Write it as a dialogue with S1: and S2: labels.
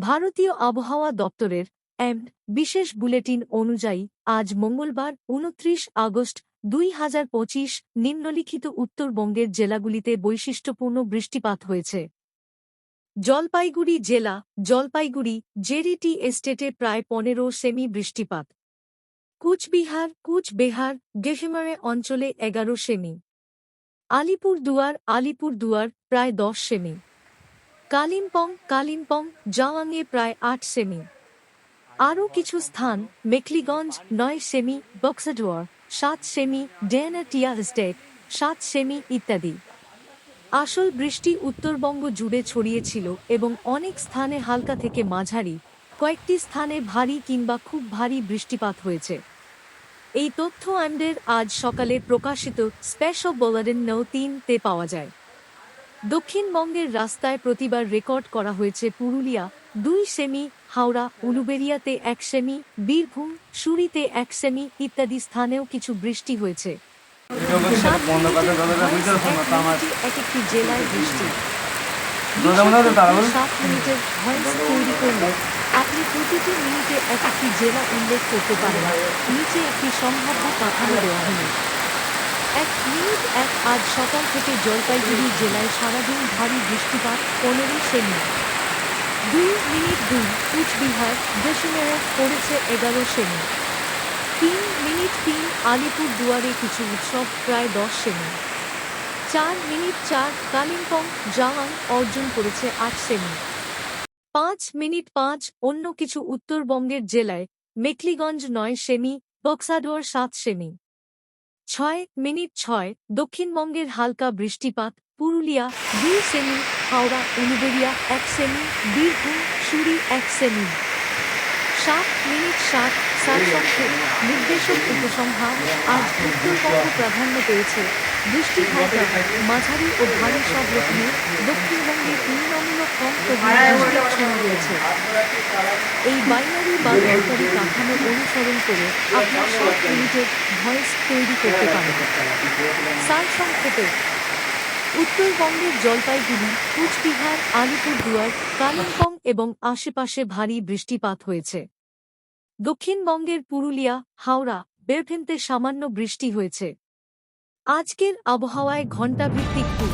S1: ভারতীয় আবহাওয়া দপ্তরের এম বিশেষ বুলেটিন অনুযায়ী আজ মঙ্গলবার উনত্রিশ আগস্ট দুই হাজার পঁচিশ নিম্নলিখিত উত্তরবঙ্গের জেলাগুলিতে বৈশিষ্ট্যপূর্ণ বৃষ্টিপাত হয়েছে। জলপাইগুড়ি জেলা, জলপাইগুড়ি, জেরিটি এস্টেটে প্রায় পনেরো সেমি বৃষ্টিপাত। কুচবিহার কুচবিহার গেহেমারে অঞ্চলে এগারো সেমি। আলিপুর দুয়ার আলিপুর দুয়ার প্রায় দশ সেমি। কালিম্পং কালিম্পং, জাওয়াংয়ে প্রায় আট সেমি। আরও কিছু স্থান, মেখলিগঞ্জ, নয় সেমি বক্সাডুয়ার সাত সেমি ডেনাটিয়া স্টেট সাত সেমি ইত্যাদি। আসল বৃষ্টি উত্তরবঙ্গ জুড়ে ছড়িয়েছিল এবং অনেক স্থানে হালকা থেকে মাঝারি, কয়েকটি স্থানে ভারী কিংবা খুব ভারী বৃষ্টিপাত হয়েছে। এই তথ্য আমাদের আজ সকালে প্রকাশিত স্পেশাল বুলেটিন নৌ তিনতে পাওয়া যায়। দক্ষিণবঙ্গের রাস্তায় প্রতিবার রেকর্ড করা হয়েছে পুরুলিয়া দুই সেমি হাওড়া উলুবেরিয়াতে এক সেমি বীরভূম সুরিতে এক সেমি ইত্যাদি স্থানেও কিছু বৃষ্টি হয়েছে। এক একটি জেলায় বৃষ্টি। সাত মিনিটের ভয়েস করলে আপনি প্রতিটি মিনিটে এক একটি জেলা উল্লেখ করতে পারেন। নিচে একটি সম্ভাব্য কাঠামো দেওয়া হল। এক মিনিট, এক আজ সকাল থেকে জলপাইগুড়ি জেলায় সারাদিন ভারী বৃষ্টিপাত পনেরো সেমি। দুই মিনিট দুই, কুচবিহার দশমেরা পড়েছে এগারো সেমি। তিন মিনিট তিন আলিপুর দুয়ারে কিছু উৎসব প্রায় দশ সেমি। চার মিনিট চার, কালিম্পং জাওয়াং অর্জন করেছে আট সেমি। পাঁচ মিনিট পাঁচ, অন্য কিছু উত্তরবঙ্গের জেলায় মেখলিগঞ্জ নয় সেমি বক্সাডোয়ার সাত সেমি। ছয় মিনিট ছয়, দক্ষিণবঙ্গের হালকা বৃষ্টিপাত, পুরুলিয়া দুই সেমি, হাওড়া, উলুবেরিয়া এক সেমি, বীরভূম, সুরি এক সেমি। সাত মিনিট সাত সাত সারসংক্ষেপ নির্দেশক উপসংহার আজ উত্তরবঙ্গ প্রাধান্য পেয়েছে। বৃষ্টি হালকা মাঝারি ও ভারী সব রকমের দক্ষিণবঙ্গে তুলনামূলক কম প্রভাব রয়েছে। এই বাইনারি বা দরকারি কাঠামো অনুসরণ করে আপনার সব মিনিটের ভয়েস তৈরি করতে পারেন সারসংক্ষেপে উত্তরবঙ্গের জলপাইগুড়ি, কুচবিহার আলিপুরদুয়ার কালিম্পং এবং আশেপাশে ভারী বৃষ্টিপাত হয়েছে। দক্ষিণবঙ্গের পুরুলিয়া, হাওড়া বেরভেন্তে সামান্য বৃষ্টি হয়েছে। আজকের আবহাওয়ায় ঘণ্টাভিত্তিক টু